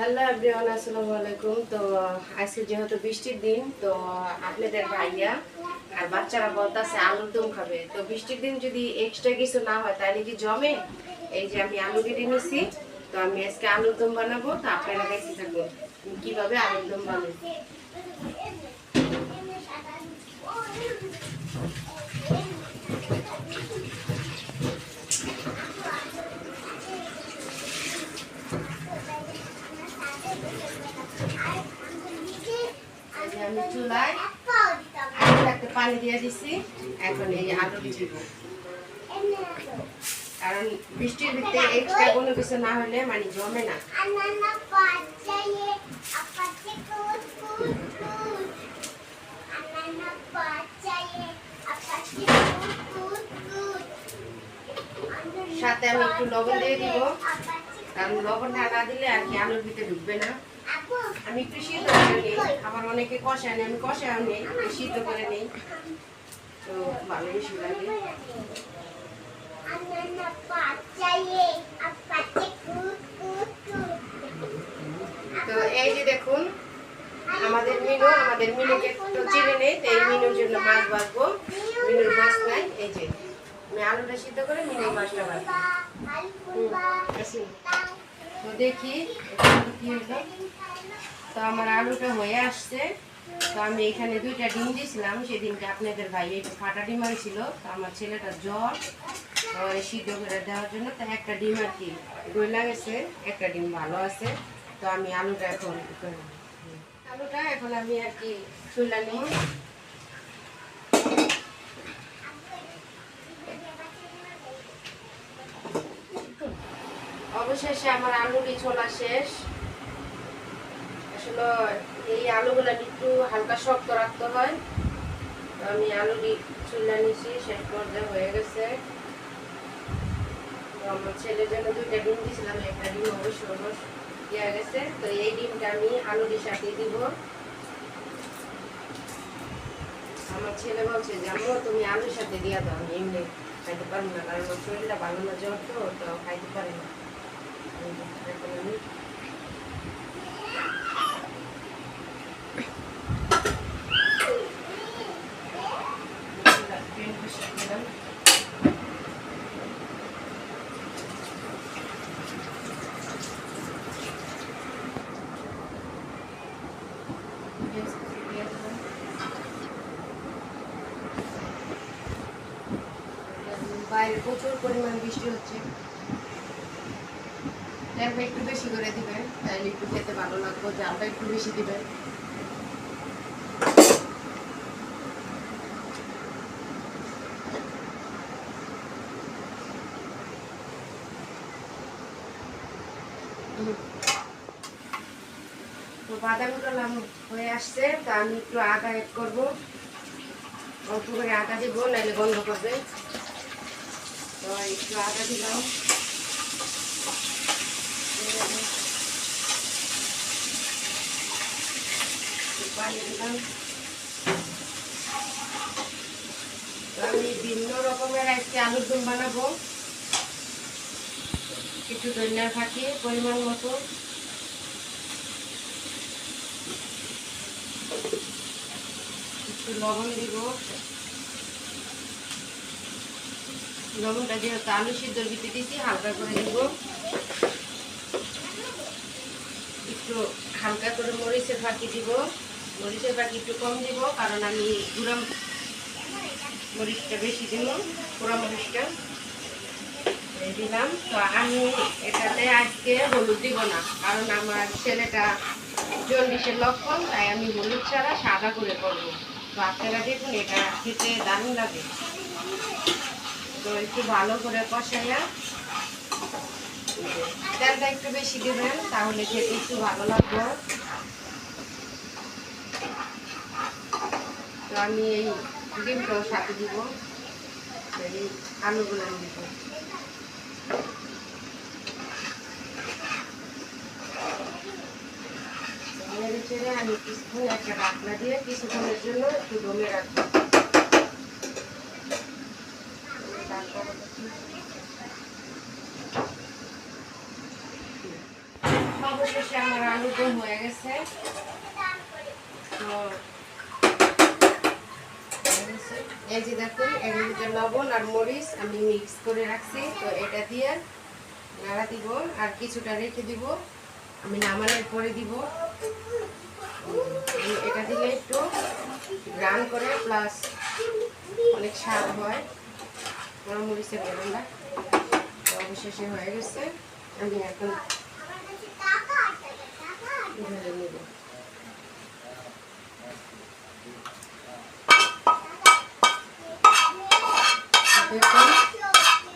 Hello everyone, আসসালামু আলাইকুম। তো, আজকে যেহেতু বৃষ্টির দিন, তো আপনাদের ভাইয়া আর বাচ্চারা বলতেছে আলুর দম খাবে। তো বৃষ্টির দিন যদি এক্সট্রা কিছু না হয়, তাহলে কি জমে? এই যে আমি আলু কেটে নিছি, তো আমি আজকে আলুর দম বানাবো। তো আপনারা দেখতে আমি কীভাবে আলুর দম বানাবো এই যে আমি চুলায় আলু একটা পানি দিয়ে দিছি। এখন এই আলু দিব কারণ বৃষ্টির ভিতরে এক্সট্রা কোনো কিছু না হলে মানে জমে না. সাথে আমি একটু লবণ দিয়ে দিব। কারণ লবণটা না দিলে আর কি আলুর ভিতরে ঢুকবে না। আমি একটু সিদ্ধ করে নিই। আবার অনেকে কষায় নেই, আমি কষায় নেই, একটু সিদ্ধ করে নিই। তো ভালো বেশি লাগে. তো এই যে দেখুন, আমাদের মিনু, আমাদের মিনুকে তো চিনে নেই, তো এই মিনুর জন্য মাছ বাঁচবো মিনুর মাছ নাই, এই যে। আমি আলুটা সিদ্ধ করে মিনুর মাছটা বাঁচবো তো দেখি হলো। তো আমার আলুটা হয়ে আসছে। তো আমি এখানে দুইটা ডিম দিয়েছিলাম। সেদিনকে আপনাদের ভাই একটু ফাটা ডিম ছিল তো আমার ছেলেটা জ্বর। সিদ্ধ করে দেওয়ার জন্য তো একটা ডিম আর কি গইলা গেছে, একটা ডিম ভালো আছে। তো আমি আলুটা এখন আলুটা এখন আমি আর কি চুলা নিই অবশেষে আমার আলুটি ছোলা শেষ। আসলে এই আলুগুলো একটু হালকা শক্ত রাখতে হয়। আমি আলুটি চুলা নিছি শেষ পর্যায়ে হয়ে গেছে। আমার ছেলের জন্য দুইটা ডিম দিয়েছিলাম, একটা ডিম অবশ্য দেওয়া গেছে। তো এই ডিমটা আমি আলুটির সাথে দিব। আমার ছেলে বলছে যে তুমি আলুর সাথে দিয়া দাও, আমি এমনি খাইতে পারব না, কারণ শরীরটা ভালো না জ্বর তো খাইতে পারে না। বাইরে প্রচুর পরিমাণ বৃষ্টি হচ্ছে। তেলটা একটু বেশি করে দিবেন তাহলে একটু খেতে ভালো লাগবে, জালটা একটু বেশি দিবেন তো লাম- হয়ে আসছে, তা আমি একটু আদা অ্যাড করব। অল্প করে আদা দিব নাহলে গন্ধ করবে তো একটু আদা দিলাম। একটু পানি আমি ভিন্ন রকমের আজকে আলুর দম বানাবো একটু ধনিয়ার ফাঁকি পরিমাণ মতো একটু লবণ দিব লবণটা যেহেতু আলু সিদ্ধর ভিতরে দিচ্ছি হালকা করে দিব। একটু হালকা করে মরিচের ফাঁকি দিব। মরিচের ফাঁকি একটু কম দিব, কারণ আমি গুঁড়া মরিচটা বেশি দিব, পোড়া মরিচটা। দিলাম। তো আমি এটাতে আজকে হলুদ দিব না, কারণ আমার ছেলেটা জন্ডিসের লক্ষণ, তাই আমি হলুদ ছাড়া সাদা করে করব। তো আপনারা দেখুন, এটা খেতে দারুণ লাগে। তো একটু ভালো করে কষাইয়া তেলটা একটু বেশি দেবেন, তাহলে খেতে একটু ভালো লাগবে। তো আমি এই ডিমটাও সাথে দিব, এই আলুগুলো দিব। আমি কিছুক্ষণ একটা ঢাকনা দিয়ে কিছুক্ষণের জন্য একটু দমে রাখব। অবশেষে আমার আলু দম হয়ে গেছে। তো। এই যে দেখুন এর ভিতরে লবণ আর মরিচ আমি মিক্স করে রাখছি। তো এটা দিয়ে নাড়া দিব আর কিছুটা রেখে দিব। আমি নামানোর পরে দিব। এটা দিলে একটু গ্রান করে, প্লাস অনেক স্বাদ হয়। গরম মরিচের তো অবশেষে হয়ে গেছে। আমি এখন আমার কাছে টাকা আছে টাকা আছে। নেব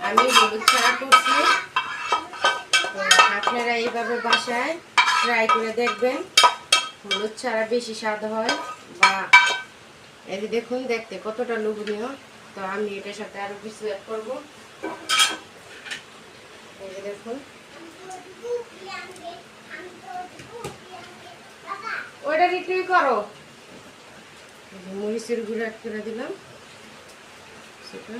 আমি হলুদ ছাড়া করছি। আপনারা এইভাবে বাসায় ট্রাই করে দেখবেন। হলুদ ছাড়া বেশি স্বাদ হয় বা এই দেখুন, দেখতে কতটা লোভনীয়। তো আমি এটার সাথে আরও কিছু অ্যাড করব। এই দেখুন। ওইটা রিটুই করো। মরিচের গুঁড়ো করে দিলাম। সেটা।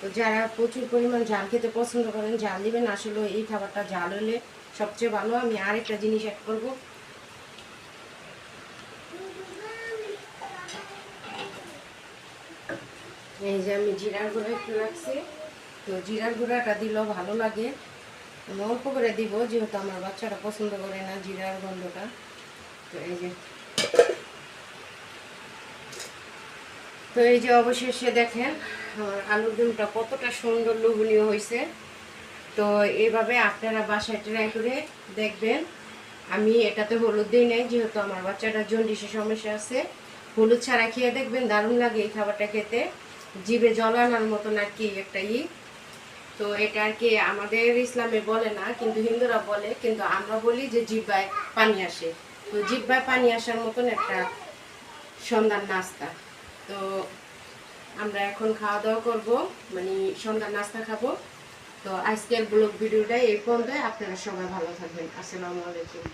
তো যারা প্রচুর পরিমাণ ঝাল খেতে পছন্দ করেন, ঝাল দিবেন। আসলে এই খাবারটা ঝাল হলে সবচেয়ে ভালো। আমি আরেকটা জিনিস অ্যাড এই যে আমি জিরার গুঁড়ো একটু রাখছি। তো জিরার গুঁড়াটা দিলেও ভালো লাগে। আমি অল্প করে দিব, যেহেতু আমার বাচ্চারা পছন্দ করে না জিরার গন্ধটা। তো এই যে অবশেষে দেখেন, আমার আলুর ডিমটা কতটা সুন্দর লোভনীয় হয়েছে। তো এইভাবে আপনারা বাসায় ট্রাই করে দেখবেন। আমি এটাতে হলুদ দিই নাই, যেহেতু আমার বাচ্চাটার জন্ডিসের সমস্যা আছে। হলুদ ছাড়া খেয়ে দেখবেন, দারুণ লাগে এই খাবারটা খেতে। জিভে জল আনার মতন আর কি একটা ই। তো এটা আর কি আমাদের ইসলামে বলে না, কিন্তু হিন্দুরা বলে, কিন্তু আমরা বলি যে জিব্বায় পানি আসে। তো জিব্বায় পানি আসার মতন একটা সন্ধ্যার নাস্তা। তো আমরা এখন খাওয়া দাওয়া করব মানে সন্ধ্যার নাস্তা খাব। তো আজকের ব্লগ ভিডিওটা এই পর্যন্ত আপনারা সবাই ভালো থাকবেন। আসসালামু আলাইকুম।